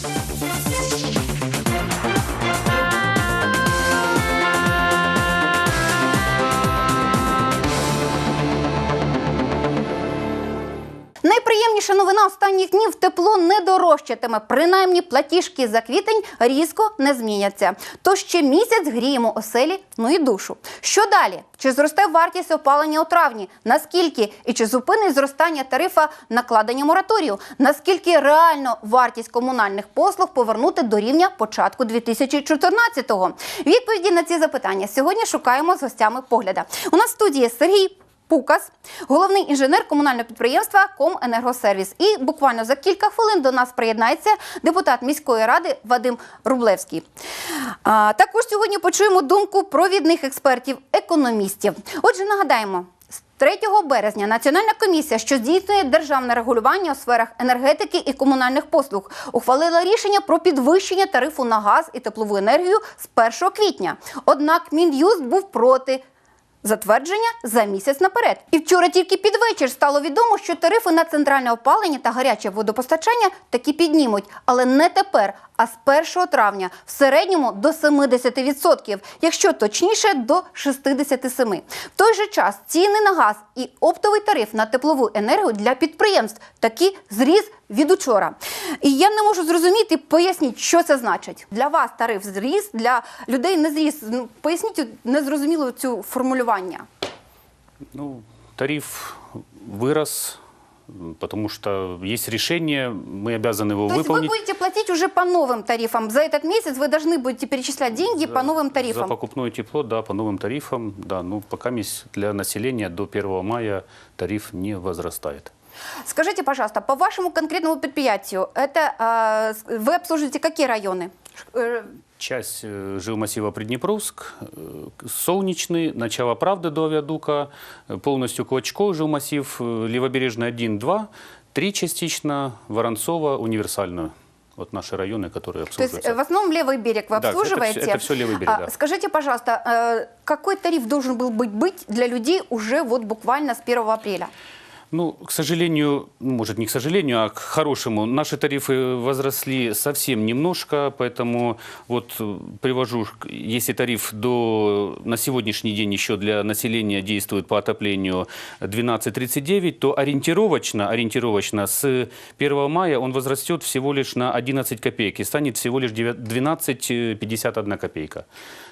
Thank you. Найприємніша новина останніх днів тепло не дорожчатиме. Принаймні платіжки за квітень різко не зміняться. То ще місяць гріємо оселі, ну і душу. Що далі? Чи зросте вартість опалення у травні? Наскільки? І чи зупинить зростання тарифа накладення мораторію? Наскільки реально вартість комунальних послуг повернути до рівня початку 2014-го? Відповіді на ці запитання сьогодні шукаємо з гостями погляда. У нас в студії Сергій Пукас, головний інженер комунального підприємства Коменергосервіс. І буквально за кілька хвилин до нас приєднається депутат міської ради Вадим Рублевський. Також сьогодні почуємо думку провідних експертів, економістів. Отже, нагадаємо. з 3 березня Національна комісія, що здійснює державне регулювання у сферах енергетики і комунальних послуг, ухвалила рішення про підвищення тарифу на газ і теплову енергію з 1 квітня. Однак Мін'юст був проти затвердження за місяць наперед. І вчора тільки під вечір стало відомо, що тарифи на центральне опалення та гаряче водопостачання таки піднімуть, але не тепер, а з 1 травня в середньому до 70%, якщо точніше до 67%. В той же час ціни на газ і оптовий тариф на теплову енергію для підприємств таки зріс від учора. І я не можу зрозуміти, поясніть, що це значить. Для вас тариф зріс, для людей не зріс. Ну, поясніть незрозуміло цю формулювання. Ну, тариф м, потому что есть решение, мы обязаны его То есть вы выполнить. будете платить уже по новым тарифам. За этот месяц вы должны будете перечислять деньги по новым За тарифам. покупное тепло, да, по новым тарифам, да. Ну, пока для населения до 1 мая тариф не возрастает. Скажите, пожалуйста, по вашему конкретному предприятию, это а, вы обслуживаете какие районы? Часть э, жилмассива Приднепровск, э, Солнечный, начало Правды до Авиадука, э, полностью Клочко, жилмассив, Левобережный 1, 2, 3 частично, Воронцова, универсальную. Вот наши районы, которые То есть обслуживаются. в основном левый берег вы Да, это обслуживаете? это всё левый берег, А, да. Скажите, пожалуйста, какой тариф должен был быть, быть для людей уже вот буквально с 1 апреля? Ну, к сожалению, ну, может не к сожалению, а к хорошему, наши тарифы возросли совсем немножко, поэтому вот э, привожу, если тариф до, на сегодняшний день еще для населения действует по отоплению 12,39, то ориентировочно, ориентировочно с 1 мая он возрастет всего лишь на 11 копеек и станет всего лишь 9 12,51 копейка.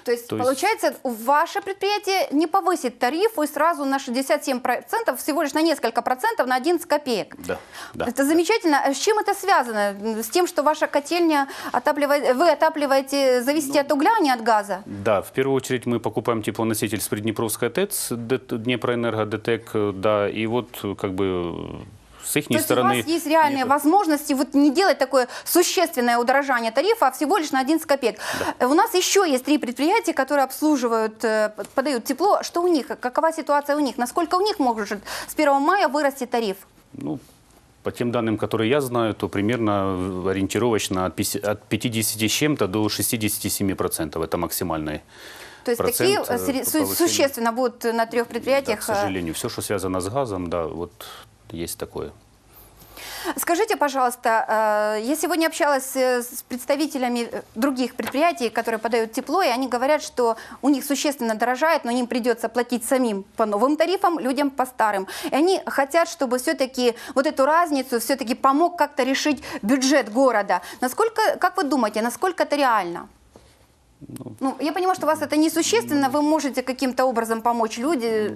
То есть, То есть- получается, ваше предприятие не повысит тариф и сразу на 67%, всего лишь на несколько процентов, на 11 копеек. Да, да. Это замечательно. С чем это связано? С тем, что ваша котельня отапливает, вы отапливаете, зависите от угля, а не от газа? Да, в первую очередь мы покупаем теплоноситель с Приднепровской ТЭЦ, Днепроэнерго, ДТЭК, да, и вот как бы с их То есть стороны... у вас есть реальные нет. возможности вот не делать такое существенное удорожание тарифа, а всего лишь на 11 копеек. Э, У нас еще есть три предприятия, которые обслуживают, э, подают тепло. Что у них? Какова ситуация у них? Насколько у них может с 1 мая вырасти тариф? Ну, по тем данным, которые я знаю, то примерно э, ориентировочно от 50 от 50 с чем-то до 67%. Это максимальный. То есть такие э, э, су- повышению. существенно будут на трех Да, предприятиях. к э, сожалению, все, что связано с газом, да, вот есть такое. Скажите, пожалуйста, э, я сегодня общалась э, с представителями э, других предприятий, которые подают тепло, и они говорят, что у них существенно дорожает, но им придется платить самим по новым тарифам, людям по старым. И они хотят, чтобы все-таки вот эту разницу все-таки помог как-то решить бюджет города. Насколько, как вы думаете, насколько это реально? Ну, я понимаю, что у вас это несущественно, вы можете каким-то образом помочь люди.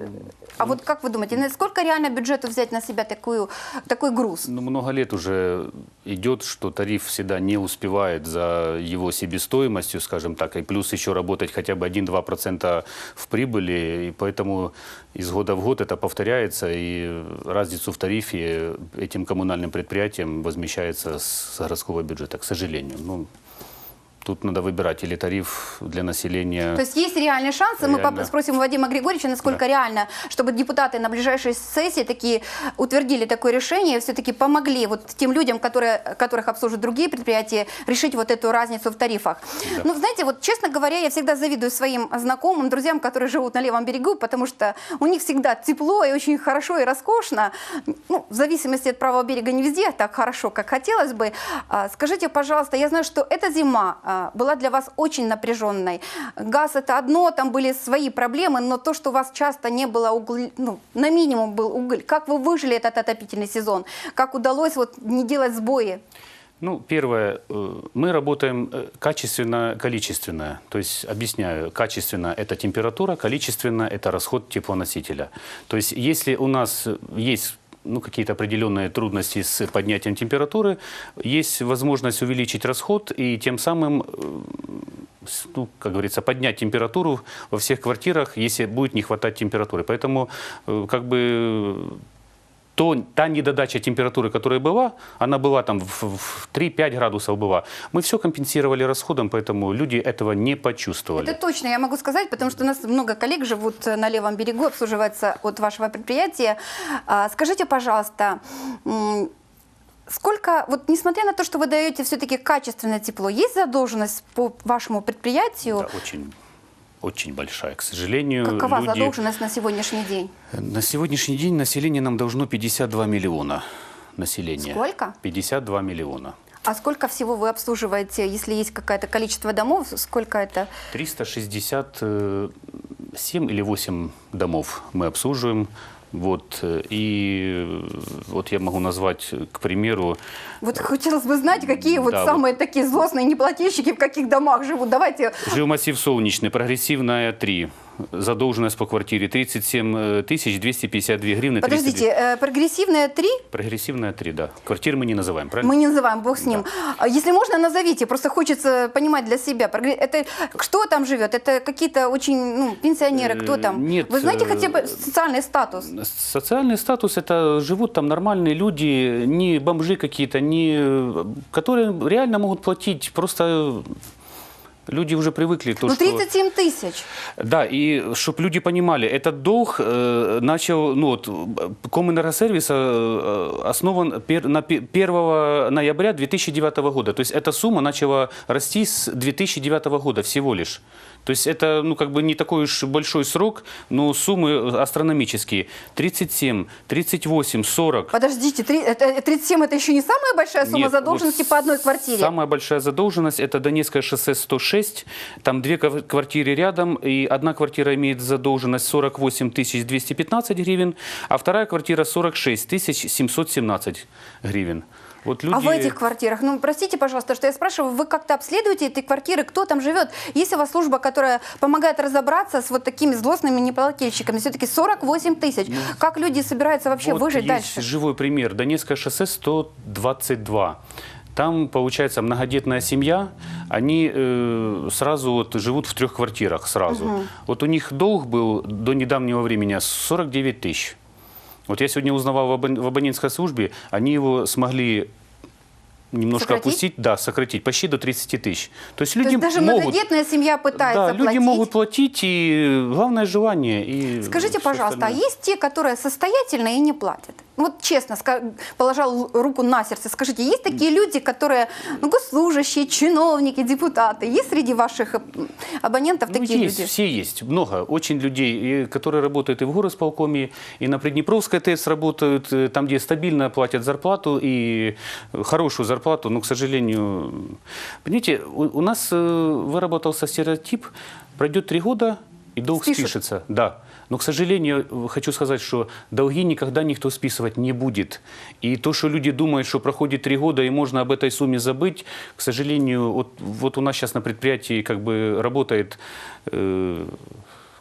А вот как вы думаете, насколько реально бюджету взять на себя такую, такой груз? Ну, много лет уже идет, что тариф всегда не успевает за его себестоимостью, скажем так, и плюс еще работать хотя бы 1-2% в прибыли, и поэтому из года в год это повторяется, и разницу в тарифе этим коммунальным предприятиям возмещается с городского бюджета, к сожалению. Ну, тут надо выбирать или тариф для населения. То есть есть реальные шансы. Мы Реально. поп- спросим у Вадима Григорьевича, насколько Да. реально, чтобы депутаты на ближайшей сессии такие утвердили такое решение, все-таки помогли вот тем людям, которые, которых обслуживают другие предприятия, решить вот эту разницу в тарифах. Да. Ну, знаете, вот честно говоря, я всегда завидую своим знакомым, друзьям, которые живут на левом берегу, потому что у них всегда тепло и очень хорошо и роскошно. Ну, в зависимости от правого берега не везде так хорошо, как хотелось бы. А, Скажите, пожалуйста, я знаю, что эта зима а, была для вас очень напряженной. Газ это одно, там были свои проблемы, но то, что у вас часто не было уголь, ну, на минимум был уголь. Как вы выжили этот отопительный сезон? Как удалось вот не делать сбои? Ну, первое, э, мы работаем э, качественно, количественно. То есть, объясняю, качественно – это температура, количественно – это расход теплоносителя. То есть, если у нас есть ну, какие-то определенные трудности с поднятием температуры, есть возможность увеличить расход и тем самым, э, ну, как говорится, поднять температуру во всех квартирах, если будет не хватать температуры. Поэтому, э, как бы, то, та недодача температуры, которая была, она была там в, в 3-5 градусов была. Мы все компенсировали расходом, поэтому люди этого не почувствовали. Это точно, я могу сказать, потому что у нас много коллег живут на левом берегу, обслуживается от вашего предприятия. А, Скажите, пожалуйста, сколько, вот несмотря на то, что вы даете все-таки качественное тепло, есть задолженность по вашему предприятию? Да, очень, очень большая. К сожалению, Какова люди... задолженность на сегодняшний день? На сегодняшний день население нам должно 52 миллиона населения. Сколько? 52 миллиона. А сколько всего вы обслуживаете, если есть какое-то количество домов, сколько это? 367 или 8 домов мы обслуживаем. Вот, э, и э, вот я могу назвать, к примеру, Вот хотелось бы знать, какие вот Да, самые такие злостные неплательщики в каких домах живут. Давайте Жилмассив солнечный, прогрессивная 3. Задолженность по квартире 37 э, тысяч 252 гривны. 302. Подождите, э, прогрессивная 3 Прогрессивная 3, да. Квартиры мы не называем, правильно? мы не называем, бог с ним. А Если можно, назовите, просто хочется понимать для себя. Это кто там живет? Это какие-то очень, ну, пенсионеры, кто Э, там? нет, Вы знаете э, хотя бы социальный статус? Социальный статус это живут там нормальные люди, не бомжи какие-то, не которые реально могут платить. Просто люди уже привыкли то, Ну, что 37 тысяч. Да, и чтобы люди понимали, этот долг э, начал, ну вот, э, Комэнергосервис э, основан пер- на пе- 1 ноября 2009 года. То есть эта сумма начала расти с 2009 года всего лишь. То есть это, ну, как бы не такой уж большой срок, но суммы астрономические. 37, 38, 40. Подождите, три- это- 37 это еще не самая большая сумма Нет, задолженности вот по одной квартире? Самая большая задолженность – это Донецкое шоссе 106. Там две кв- квартиры рядом, и одна квартира имеет задолженность 48 215 гривен, а вторая квартира 46 717 гривен. Вот люди... А в этих квартирах, ну простите, пожалуйста, что я спрашиваю, вы как-то обследуете эти квартиры, кто там живет? Есть у вас служба, которая помогает разобраться с вот такими злостными неплательщиками? Все-таки 48 тысяч. Как люди собираются вообще Ну, Вот выжить есть дальше? живой пример. Донецкое шоссе 122. Там, получается, многодетная семья, они э, сразу вот живут в трех квартирах сразу. Вот у них долг был до недавнего времени 49 тысяч. Вот я сегодня узнавал в, абон- в абонентской службе, они его смогли немножко Сократить? опустить, да, сократить, почти до 30 тысяч. То есть То люди есть даже могут... многодетная семья пытается Да, люди платить. могут платить, и главное желание. И Скажите, пожалуйста, а остальное. есть те, которые состоятельные и не платят? Ну, Вот честно, ска- положа л- руку на сердце, скажите, есть такие люди, которые, ну, госслужащие, чиновники, депутаты, есть среди ваших абонентов Ну, такие есть, люди? все есть. Много очень людей, которые работают и в горосполкоме, и на Приднепровской ТЭС работают, э, там, где стабильно платят зарплату и хорошую зарплату, но, к сожалению, понимаете, у, у нас э, выработался стереотип, пройдет три года, и долг Спишут. спишется. Да. Но, к сожалению, хочу сказать, что долги никогда никто списывать не будет. И то, что люди думают, что проходит три года и можно об этой сумме забыть, к сожалению, вот, вот у нас сейчас на предприятии как бы работает э,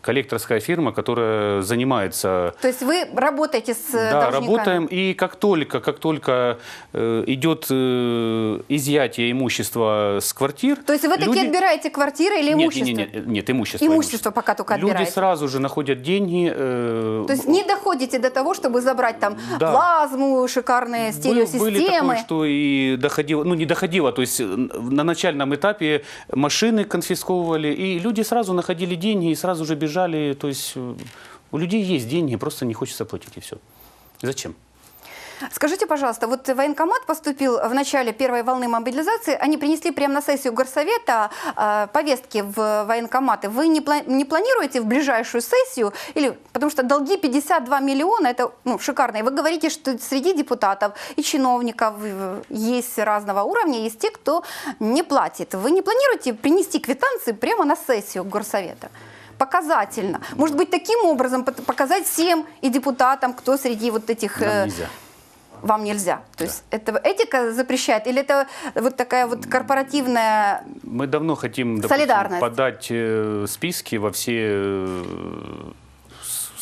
коллекторская фирма, которая занимается То есть вы работаете с э, да, работаем, и как только, как только э, идет э, изъятие имущества с квартир... То есть вы таки люди- отбираете квартиры или Нет, имущество? не- не- не- нет, имущество. Имущество пока только Люди отбираете. сразу же находят деньги. э, То есть не доходите до того, чтобы забрать там Да. плазму, шикарные Был- Были стереосистемы. такое, что и доходило, ну не доходило, то есть на начальном этапе машины конфисковывали, и люди сразу находили деньги и сразу же бежали, то есть э, у людей есть деньги, просто не хочется платить и все. Зачем? Скажите, пожалуйста, вот военкомат поступил в начале первой волны мобилизации, они принесли прямо на сессию горсовета э, повестки в военкоматы. Вы не, пла- не планируете в ближайшую сессию? Или, потому что долги 52 миллиона, это ну, шикарно. И вы говорите, что среди депутатов и чиновников э, есть разного уровня, есть те, кто не платит. Вы не планируете принести квитанции прямо на сессию горсовета? Показательно. Может быть, таким образом показать всем и депутатам, кто среди вот этих... Нам э, нельзя. вам нельзя. То есть это этика запрещает или это вот такая вот корпоративная... Мы давно хотим допустим, подать э, списки во все э,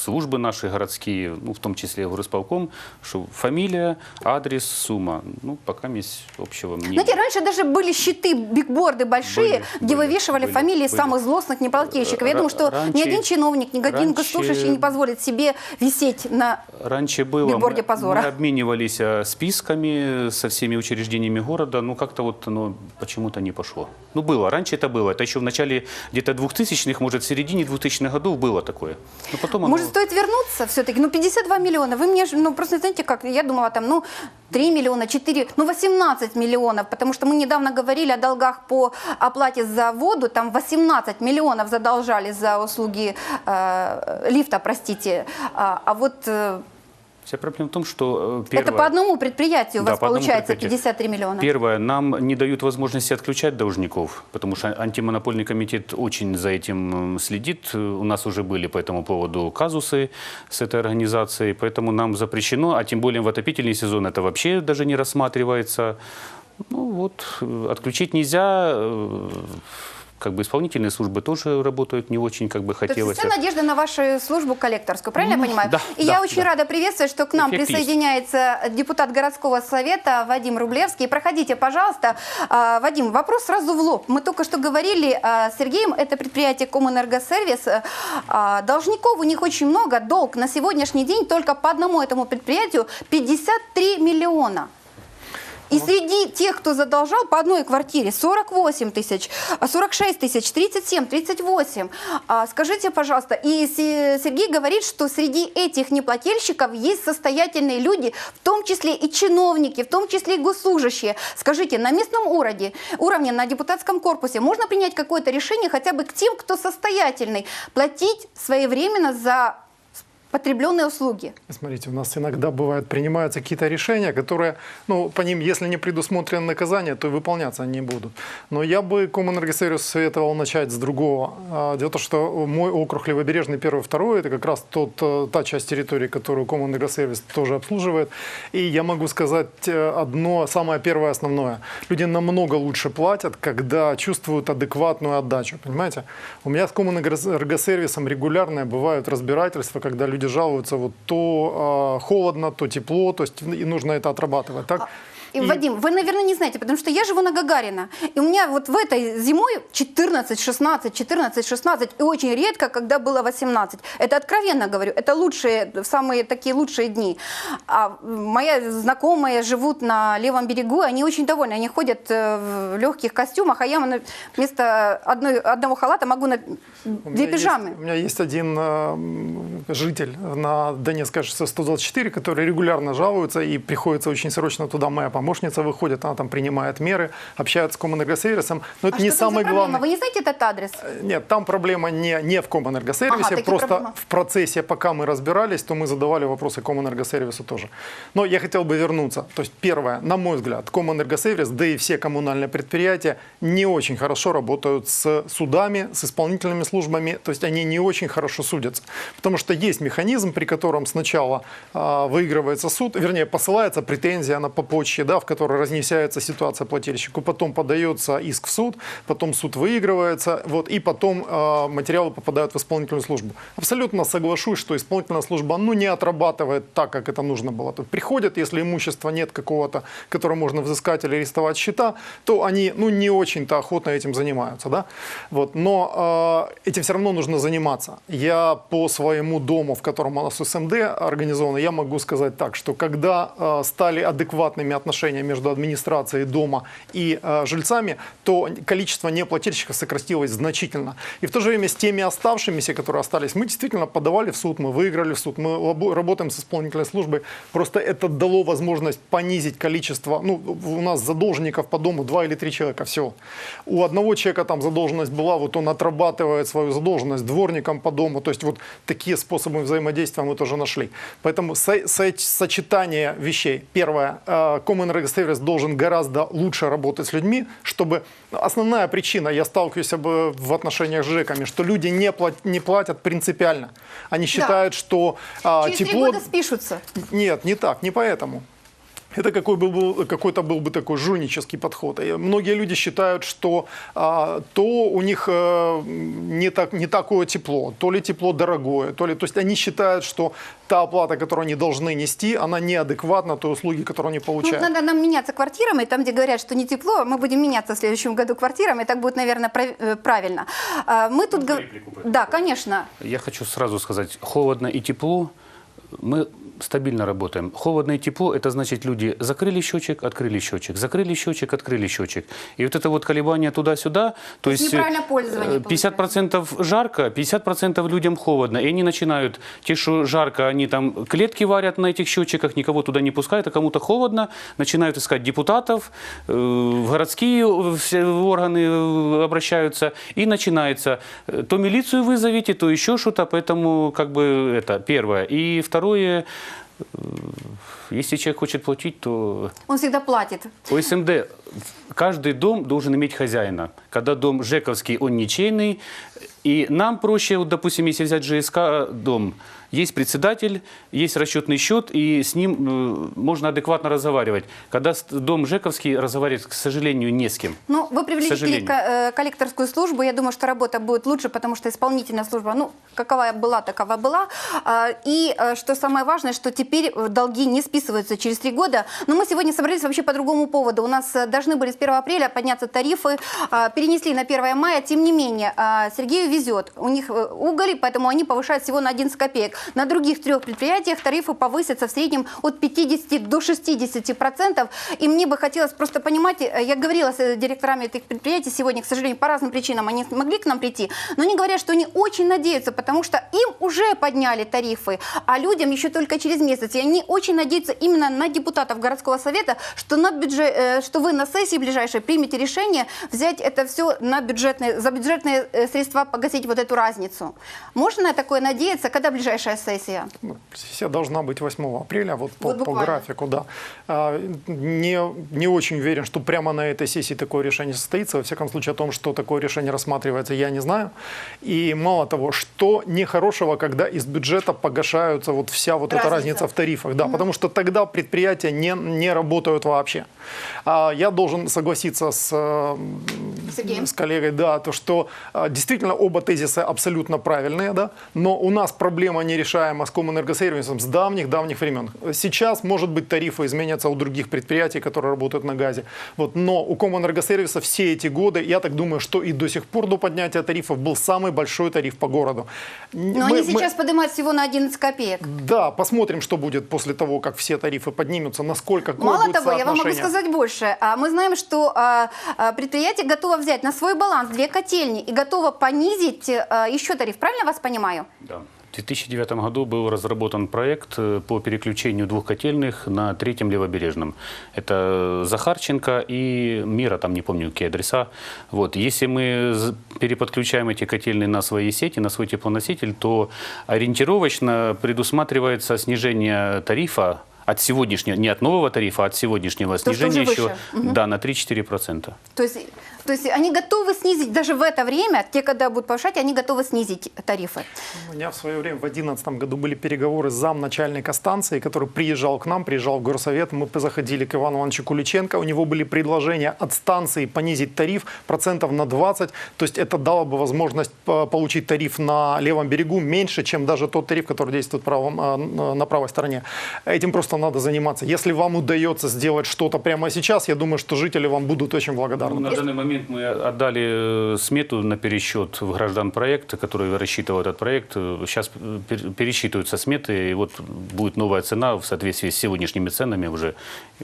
службы наши городские, ну, в том числе горосполком, что фамилия, адрес, сумма. Ну, пока есть общего мнения. Знаете, раньше даже были щиты, бигборды большие, Были, где были, вывешивали были, фамилии были. самых злостных неплательщиков. Я думаю, что ни раньше- один чиновник, ни один госслужащий не позволит себе висеть на... Раньше было, Бигборде мы, позора. мы обменивались э, списками со всеми учреждениями города, ну как-то вот оно почему-то не пошло. Ну было, раньше это было, это еще в начале где-то 2000-х, может в середине 2000-х годов было такое. Но потом оно... Может, стоит вернуться все-таки? Ну, 52 миллиона. Вы мне, ну, просто знаете, как, я думала там, ну, 3 миллиона, 4, ну, 18 миллионов, потому что мы недавно говорили о долгах по оплате за воду, там 18 миллионов задолжали за услуги э, лифта, простите. А, а вот э, Вся проблема в том, что э, первое... это по одному предприятию у Да, вас получается предприятию. 53 миллиона. Первое, нам не дают возможности отключать должников, потому что антимонопольный комитет очень за этим м, следит. У нас уже были по этому поводу казусы с этой организацией, поэтому нам запрещено, а тем более в отопительный сезон это вообще даже не рассматривается. Ну вот, э, отключить нельзя, э, как бы исполнительные службы тоже работают не очень, как бы То есть хотелось. вся надежда на вашу службу коллекторскую, правильно я понимаю? да, И да, я очень да. рада приветствовать, что к нам Эффект есть. присоединяется депутат городского совета Вадим Рублевский. Проходите, пожалуйста. А, Вадим, вопрос сразу в лоб. Мы только что говорили а, с Сергеем, это предприятие Комэнергосервис. А, Должников у них очень много. Долг на сегодняшний день только по одному этому предприятию 53 миллиона. И среди тех, кто задолжал по одной квартире 48 тысяч, а 46 тысяч, 37, 38. А, Скажите, пожалуйста, и Се- Сергей говорит, что среди этих неплательщиков есть состоятельные люди, в том числе и чиновники, в том числе и госслужащие. Скажите, на местном уровне, уровне, на депутатском корпусе можно принять какое-то решение хотя бы к тем, кто состоятельный, платить своевременно за потребленные услуги? Смотрите, у нас иногда бывает, принимаются какие-то решения, которые, ну, по ним, если не предусмотрено наказание, то и выполняться они не будут. Но я бы Комэнергосервис советовал начать с другого. А, Дело в том, что мой округ Левобережный первый, второй, это как раз тот, э, та часть территории, которую Комэнергосервис тоже обслуживает. И я могу сказать э, одно, самое первое, основное. Люди намного лучше платят, когда чувствуют адекватную отдачу, понимаете? У меня с Комэнергосервисом регулярно бывают разбирательства, когда люди жалуются, вот то э, холодно, то тепло, то есть и нужно это отрабатывать. Так? И, Вадим, вы, наверное, не знаете, потому что я живу на Гагарина. И у меня вот в этой зимой 14, 16, 14, 16. И очень редко, когда было 18. Это откровенно говорю. Это лучшие, самые такие лучшие дни. А моя знакомая живут на левом берегу, они очень довольны. Они ходят э, в легких костюмах, а я вместо одной, одного халата могу на У пижамы. Есть, у меня есть один э, житель на Донецкой шоссе 124, который регулярно жалуется, и приходится очень срочно туда моя помощница выходит, она там принимает меры, общается с Комэнергосервисом. Но это а не что там самое главное. Вы не знаете этот адрес? Нет, там проблема не, не в Комэнергосервисе, Ага, просто проблемы. в процессе, пока мы разбирались, то мы задавали вопросы Комэнергосервису тоже. Но я хотел бы вернуться. То есть первое, на мой взгляд, Комэнергосервис, да и все коммунальные предприятия не очень хорошо работают с судами, с исполнительными службами, то есть они не очень хорошо судятся. Потому что есть механизм, при котором сначала а, выигрывается суд, вернее, посылается претензия на по почте да, в которой разнесяется ситуация плательщику, потом подается иск в суд, потом суд выигрывается, вот, и потом э, материалы попадают в исполнительную службу. Абсолютно соглашусь, что исполнительная служба ну, не отрабатывает так, как это нужно было. Есть приходят, если имущества нет какого-то, которое можно взыскать или арестовать счета, то они ну, не очень-то охотно этим занимаются. Да? Вот. Но э, этим все равно нужно заниматься. Я по своему дому, в котором у нас СМД организовано, я могу сказать так, что когда э, стали адекватными отношения между администрацией дома и э, жильцами, то количество неплательщиков сократилось значительно. И в то же время с теми оставшимися, которые остались, мы действительно подавали в суд, мы выиграли в суд, мы работаем с исполнительной службой. Просто это дало возможность понизить количество, ну, у нас задолженников по дому два или три человека, все. У одного человека там задолженность была, вот он отрабатывает свою задолженность дворником по дому, то есть вот такие способы взаимодействия мы тоже нашли. Поэтому со- со- сочетание вещей. Первое, э, Комэнергосервис должен гораздо лучше работать с людьми, чтобы... Основная причина, я сталкиваюсь об, в отношениях с ЖЭКами, что люди не, плат- не платят принципиально. Они считают, что а, Через три тепло... года спишутся. Нет, не так, не поэтому. Это какой был, бы- какой-то был бы такой жульнический подход. И многие люди считают, что а, то у них э, не, так, не такое тепло, то ли тепло дорогое, то ли... То есть они считают, что та оплата, которую они должны нести, она неадекватна той услуги, которую они Ну, получают. надо нам меняться квартирами, там, где говорят, что не тепло, мы будем меняться в следующем году квартирами, так будет, наверное, э, правильно. А, Мы тут... этому Да, конечно. Я хочу сразу сказать, холодно и тепло, мы стабильно работаем. Холодно и тепло, это значит люди закрыли счетчик, открыли счетчик, закрыли счетчик, открыли счетчик. И вот это вот колебание туда-сюда, то есть есть неправильное пользование э, 50% жарко, 50% людям холодно. И они начинают, те, что жарко, они там клетки варят на этих счетчиках, никого туда не пускают, а кому-то холодно, начинают искать депутатов, э, в городские э, все органы э, обращаются, и начинается, э, то милицию вызовите, то еще что-то, поэтому как бы это первое. И второе, э, если человек хочет платить, то Он всегда платит. по СМД каждый дом должен иметь хозяина. Когда дом ЖЭКовский, он ничейный. И нам проще, вот, допустим, если взять ЖСК дом, есть председатель, есть расчетный счет, и с ним э, можно адекватно разговаривать. Когда дом ЖЭКовский разговаривать, к сожалению, не с кем. Ну, вы привлекли э, коллекторскую службу. Я думаю, что работа будет лучше, потому что исполнительная служба, ну, какова была, такова была. А, И э, что самое важное, что теперь долги не списываются через три года. Но мы сегодня собрались вообще по другому поводу. У нас должны были с 1 апреля подняться тарифы, а, перенесли на 1 мая. Тем не менее, а, Сергею везет. У них уголь, поэтому они повышают всего на 11 копеек. На других трех предприятиях тарифы повысятся в среднем от 50 до 60 процентов. И мне бы хотелось просто понимать, э, я говорила с э, директорами этих предприятий сегодня, к сожалению, по разным причинам они смогли к нам прийти, но они говорят, что они очень надеются, потому что им уже подняли тарифы, а людям еще только через месяц. И они очень надеются именно на депутатов городского совета, что, на бюджет, э, что вы на сессии ближайшей примете решение взять это все на бюджетные, за бюджетные средства погасить вот эту разницу. Можно на такое надеяться? Когда ближайшая сессия? Ну, Сессия должна быть 8 апреля, вот по, Вот по буквально. графику, да. А, Не, не очень уверен, что прямо на этой сессии такое решение состоится. Во всяком случае, о том, что такое решение рассматривается, я не знаю. И мало того, что нехорошего, когда из бюджета погашаются вот вся вот эта Разница. разница в тарифах. Да, потому что тогда предприятия не, не работают вообще. А я должен согласиться с, э, Сергеем? с коллегой, да, то, что а, действительно оба тезиса абсолютно правильные, да, но у нас проблема нерешаема с Комэнергосервисом с давних-давних времен. Сейчас, может быть, тарифы изменятся у других предприятий, которые работают на газе, вот, но у Комэнергосервиса все эти годы, я так думаю, что и до сих пор до поднятия тарифов был самый большой тариф по городу. Но они сейчас поднимают всего на 11 копеек. Да, посмотрим, что будет после того, как все тарифы поднимутся, насколько Мало будет того, я вам могу сказать больше. А, Мы знаем, что а, а, предприятие готово взять на свой баланс две котельни и готово понизить а, еще тариф. Правильно вас понимаю? Да. В 2009 году был разработан проект э, по переключению двух котельных на третьем левобережном. Это Захарченко и Мира, там не помню какие адреса. Вот. Если мы переподключаем эти котельные на свои сети, на свой теплоноситель, то ориентировочно предусматривается снижение тарифа от сегодняшнего, не от нового тарифа, а от сегодняшнего что снижения еще выше. Да, на 3-4%. То есть То есть они готовы снизить, даже в это время, те, когда будут повышать, они готовы снизить тарифы. У меня в свое время в 2011 году были переговоры с замначальника станции, который приезжал к нам, приезжал в горсовет. Мы заходили к Ивану Ивановичу Куличенко. У него были предложения от станции понизить тариф процентов на 20. То есть это дало бы возможность по- получить тариф на левом берегу меньше, чем даже тот тариф, который действует правом, э, на правой стороне. Этим просто надо заниматься. Если вам удается сделать что-то прямо сейчас, я думаю, что жители вам будут очень благодарны. Ну, на данный момент мы отдали э, смету на пересчет в граждан проекта, который рассчитывал этот проект. Сейчас пересчитываются сметы, и вот будет новая цена в соответствии с сегодняшними ценами уже.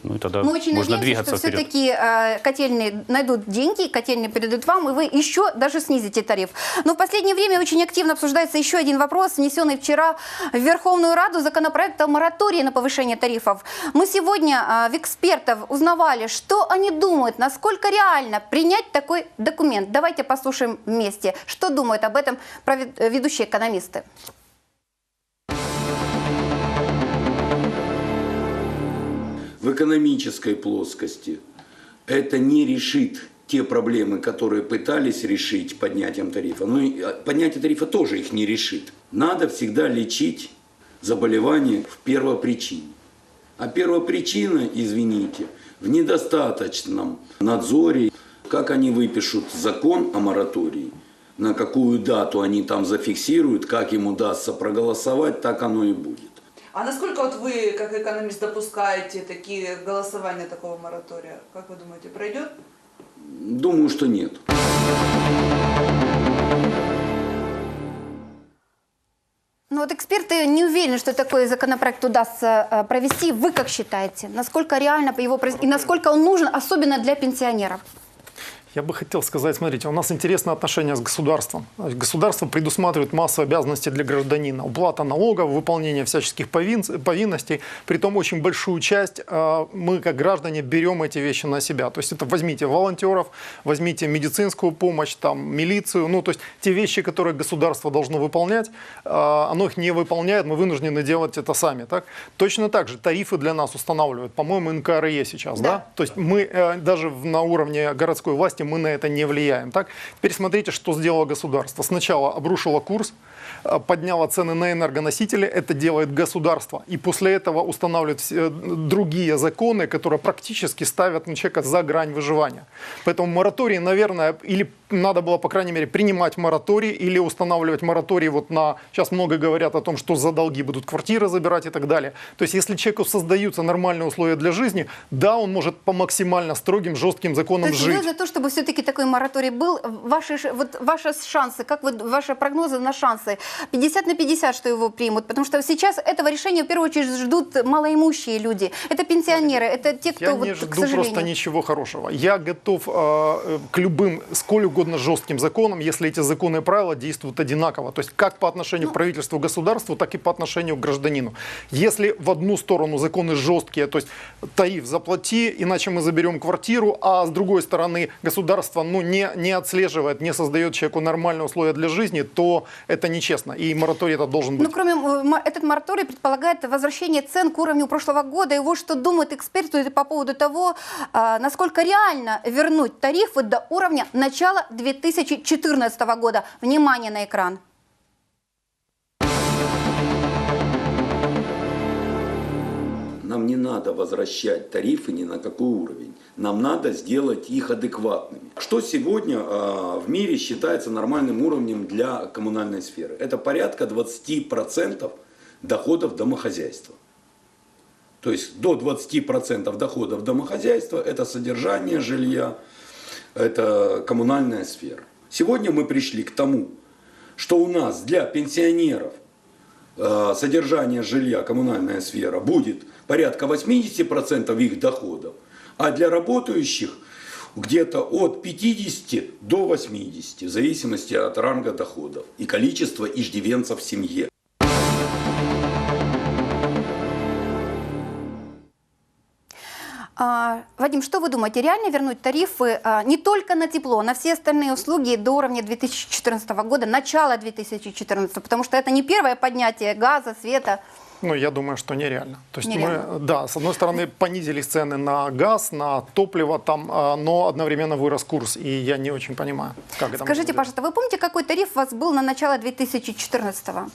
Ну и тогда Мы очень можно надеемся, двигаться что все-таки котельные найдут деньги, котельные передадут вам, и вы еще даже снизите тариф. Но в последнее время очень активно обсуждается еще один вопрос, внесенный вчера в Верховную Раду законопроект о моратории на повышение тарифов. Мы сегодня а, в экспертов узнавали, что они думают, насколько реально принять такой документ. Давайте послушаем вместе, что думают об этом э, ведущие экономисты. в экономической плоскости это не решит те проблемы, которые пытались решить поднятием тарифа. Ну, и, а, поднятие тарифа тоже их не решит. Надо всегда лечить заболевание в первопричине. А первопричина, извините, в недостаточном надзоре. Как они выпишут закон о моратории, на какую дату они там зафиксируют, как им удастся проголосовать, так оно и будет. А насколько вот вы, как экономист, допускаете такие голосования такого моратория? Как вы думаете, пройдет? Думаю, что нет. Ну вот эксперты не уверены, что такой законопроект удастся э, провести. Вы как считаете? Насколько реально его произ- и насколько он нужен, особенно для пенсионеров? Я бы хотел сказать, смотрите, у нас интересное отношение с государством. Государство предусматривает массу обязанностей для гражданина. Уплата налогов, выполнение всяческих повин- повинностей. Притом очень большую часть э, мы, как граждане, берем эти вещи на себя. То есть это возьмите волонтеров, возьмите медицинскую помощь, там, милицию. Ну, то есть те вещи, которые государство должно выполнять, э, оно их не выполняет, мы вынуждены делать это сами. Так? Точно так же тарифы для нас устанавливают, по-моему, НКРЕ сейчас. Да. Да. То есть мы э, даже на уровне городской власти мы на это не влияем. Так? Теперь смотрите, что сделало государство. Сначала обрушило курс, э, подняло цены на энергоносители, это делает государство. И после этого устанавливает все, э, другие законы, которые практически ставят ну, человека за грань выживания. Поэтому мораторий, наверное, или надо было, по крайней мере, принимать мораторий или устанавливать мораторий вот на... Сейчас много говорят о том, что за долги будут квартиры забирать и так далее. То есть если человеку создаются нормальные условия для жизни, да, он может по максимально строгим, жестким То законам есть жить. вы за то, чтобы все-таки такой мораторий был? Ваши, вот ваши шансы, как вы, ваши прогнозы на шансы? 50 на 50, что его примут? Потому что сейчас этого решения в первую очередь ждут малоимущие люди. Это пенсионеры, это те, кто, Я вот, не к жду сожалению... просто ничего хорошего. Я готов э, к любым, сколь угодно жестким законам, если эти законы и правила действуют одинаково. То есть как по отношению Ну. к правительству, государству, так и по отношению к гражданину. Если в одну сторону законы жесткие, то есть тариф заплати, иначе мы заберем квартиру, а с другой стороны государство ну, не, не отслеживает, не создает человеку нормальные условия для жизни, то это нечестно. И мораторий это должен быть. Ну, кроме э, этот мораторий предполагает возвращение цен к уровню прошлого года. И вот что думают эксперты по поводу того, а, насколько реально вернуть тарифы до уровня начала 2014 года. Внимание на экран. Нам не надо возвращать тарифы ни на какой уровень. Нам надо сделать их адекватными. Что сегодня э, в мире считается нормальным уровнем для коммунальной сферы? Это порядка 20% доходов домохозяйства. То есть до 20% доходов домохозяйства это содержание жилья, это коммунальная сфера. Сегодня мы пришли к тому, что у нас для пенсионеров э, содержание жилья, коммунальная сфера, будет порядка 80% их доходов, а для работающих где-то от 50 до 80, в зависимости от ранга доходов и количества иждивенцев в семье. А, Вадим, что вы думаете, реально вернуть тарифы а, не только на тепло, на все остальные услуги до уровня 2014 года, начала 2014, потому что это не первое поднятие газа, света. Ну, я думаю, что нереально. То есть Нереально. мы, да, с одной стороны, понизились цены на газ, на топливо, там, а, но одновременно вырос курс, и я не очень понимаю, как это Скажите, пожалуйста, вы помните, какой тариф у вас был на начало 2014-го?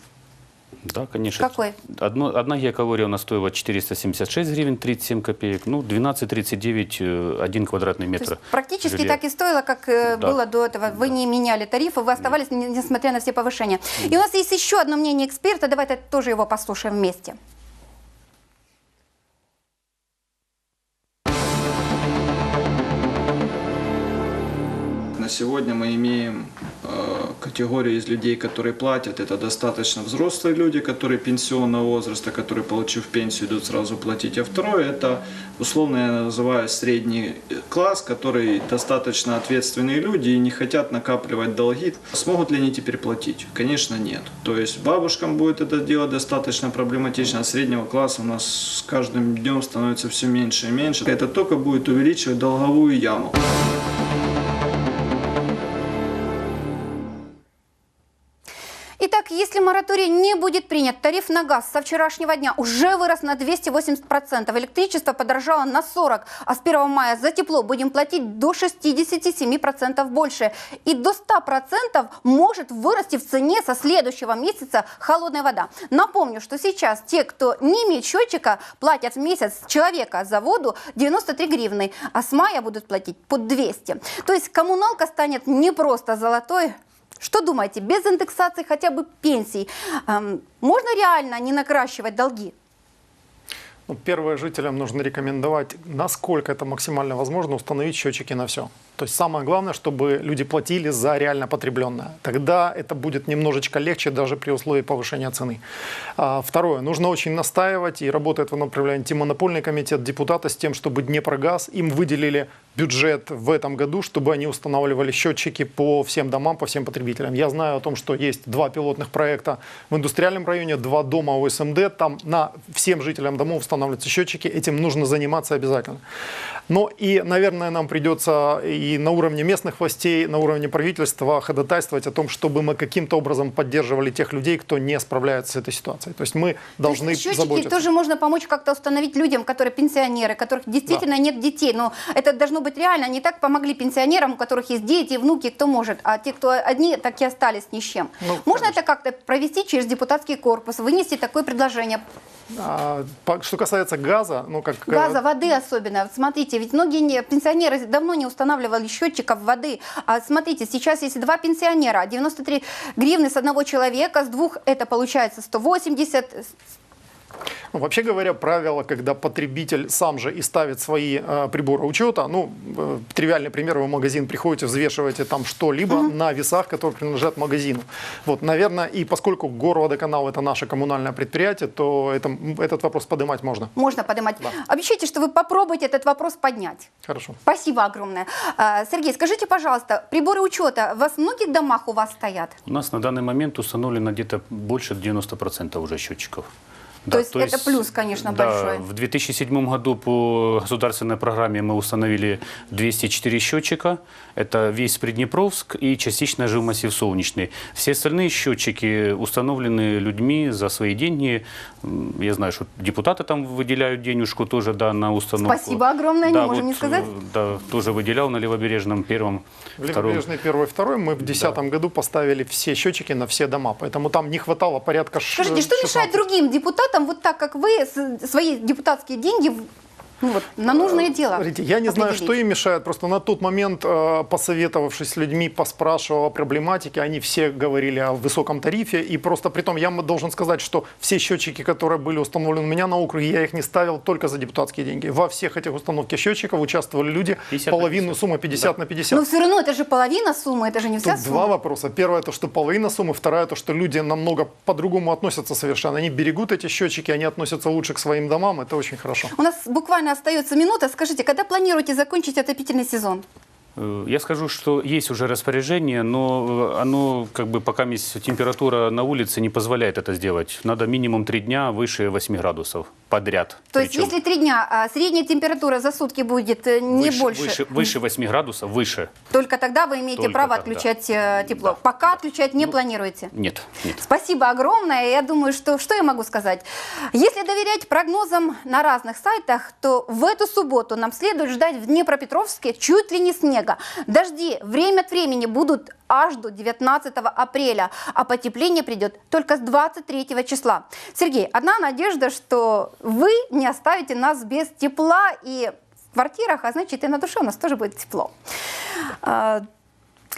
Да, конечно. Какой? Одно, одна геокалория у нас стоила 476 гривен 37 копеек, ну 12,39 э, один квадратный То метр. есть практически жилья. так и стоило, как э, Да. было до этого. Вы не меняли тарифы, вы оставались, не- несмотря на все повышения. И у нас есть еще одно мнение эксперта, давайте тоже его послушаем вместе. На сегодня мы имеем категорию из людей, которые платят. Это достаточно взрослые люди, которые пенсионного возраста, которые, получив пенсию, идут сразу платить. А второе, это условно я называю средний класс, который достаточно ответственные люди и не хотят накапливать долги. Смогут ли они теперь платить? Конечно, нет. То есть бабушкам будет это делать достаточно проблематично, а среднего класса у нас с каждым днем становится все меньше и меньше. Это только будет увеличивать долговую яму. Итак, если мораторий не будет принят, тариф на газ со вчерашнего дня уже вырос на 280%, электричество подорожало на 40%, а с 1 мая за тепло будем платить до 67% больше. И до 100% может вырасти в цене со следующего месяца холодная вода. Напомню, что сейчас те, кто не имеет счетчика, платят в месяц человека за воду 93 гривны, а с мая будут платить по 200. То есть коммуналка станет не просто золотой, что думаете, без индексации хотя бы пенсий эм, можно реально не накращивать долги? Ну, первое, жителям нужно рекомендовать, насколько это максимально возможно, установить счетчики на все. То есть самое главное, чтобы люди платили за реально потребленное. Тогда это будет немножечко легче даже при условии повышения цены. А, второе, нужно очень настаивать, и работает в направлении антимонопольный комитет депутата с тем, чтобы Днепрогаз, им выделили бюджет в этом году, чтобы они устанавливали счетчики по всем домам, по всем потребителям. Я знаю о том, что есть два пилотных проекта в индустриальном районе, два дома ОСМД, там на всем жителям домов устанавливаются счетчики, этим нужно заниматься обязательно. Но и, наверное, нам придется и на уровне местных властей, на уровне правительства ходатайствовать о том, чтобы мы каким-то образом поддерживали тех людей, кто не справляется с этой ситуацией. То есть мы должны То есть счетчики заботиться. тоже можно помочь как-то установить людям, которые пенсионеры, которых действительно нет детей. Но это должно быть реально. Не так помогли пенсионерам, у которых есть дети, внуки, кто может. А те, кто одни, так и остались ни с чем. Ну, можно конечно. это как-то провести через депутатский корпус, вынести такое предложение? А, по- что касается газа, ну как э, Газа, воды особенно. Смотрите, ведь многие не- пенсионеры давно не устанавливали счетчиков воды. А смотрите, сейчас есть два пенсионера, 93 гривны с одного человека, с двух это получается 180. Ну, вообще говоря, правило, когда потребитель сам же и ставит свои э, приборы учета, ну, э, тривиальный пример, вы в магазин приходите, взвешиваете там что-либо на весах, которые принадлежат магазину. Вот, наверное, и поскольку Горводоканал это наше коммунальное предприятие, то это, этот вопрос поднимать можно. Можно поднимать. Обещайте, что вы попробуете этот вопрос поднять. Хорошо. Спасибо огромное. А, Сергей, скажите, пожалуйста, приборы учета в вас в многих домах у вас стоят? У нас на данный момент установлено где-то больше 90% уже счетчиков. То есть это плюс, конечно, да, большой. В 2007 году по государственной программе мы установили 204 счетчика. Это весь Приднепровск и частично жилмассив Солнечный. Все остальные счетчики установлены людьми за свои деньги. Я знаю, что депутаты там выделяют денежку тоже да, на установку. Спасибо огромное, не Да, можем не вот, сказать. э, Да, тоже выделял на Левобережном первом, В втором. Левобережный первый и второй мы в 2010 году поставили все счетчики на все дома, поэтому там не хватало порядка Скажите, что 16. мешает другим депутатам, вот так как вы, свои депутатские деньги ну вот, на нужное дело? Смотрите, я не знаю, что им мешает. Просто на тот момент, э, посоветовавшись с людьми, поспрашивал о проблематике, они все говорили о высоком тарифе. И просто при том я должен сказать, что все счетчики, которые были установлены у меня на округе, я их не ставил только за депутатские деньги. Во всех этих установках счетчиков участвовали люди, 50 на половину 50. суммы 50 на 50. Но все равно это же половина суммы, это же не вся Тут сумма. два вопроса. Первое, то, что половина суммы. Второе, то, что люди намного по-другому относятся совершенно. Они берегут эти счетчики, они относятся лучше к своим домам. Это очень хорошо. У нас буквально остается минута. Скажите, когда планируете закончить отопительный сезон? Э, Я скажу, что есть уже распоряжение, но э, оно, как бы, пока температура на улице не позволяет это сделать. Надо минимум три дня выше 8 градусов. подряд. То есть, Причем если три дня, а средняя температура за сутки будет э, не выше, больше, Выше, выше 8 градусов, выше. только тогда вы имеете Только право тогда. отключать тепло. Да. Пока отключать не планируете. Нет, нет. Спасибо огромное. Я думаю, что что я могу сказать? Если доверять прогнозам на разных сайтах, то в эту субботу нам следует ждать в Днепропетровске чуть ли не снега. Дожди время от времени будут аж до 19 апреля, а потепление придет только с 23 числа. Сергей, одна надежда, что вы не оставите нас без тепла и в квартирах, а значит и на душе у нас тоже будет тепло.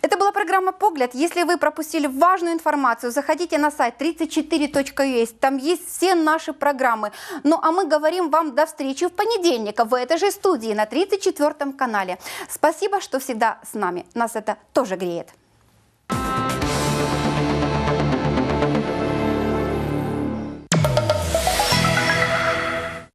Это была программа «Погляд». Если вы пропустили важную информацию, заходите на сайт 34.us. Там есть все наши программы. Ну а мы говорим вам до встречи в понедельник в этой же студии на 34 канале. Спасибо, что всегда с нами. Нас это тоже греет.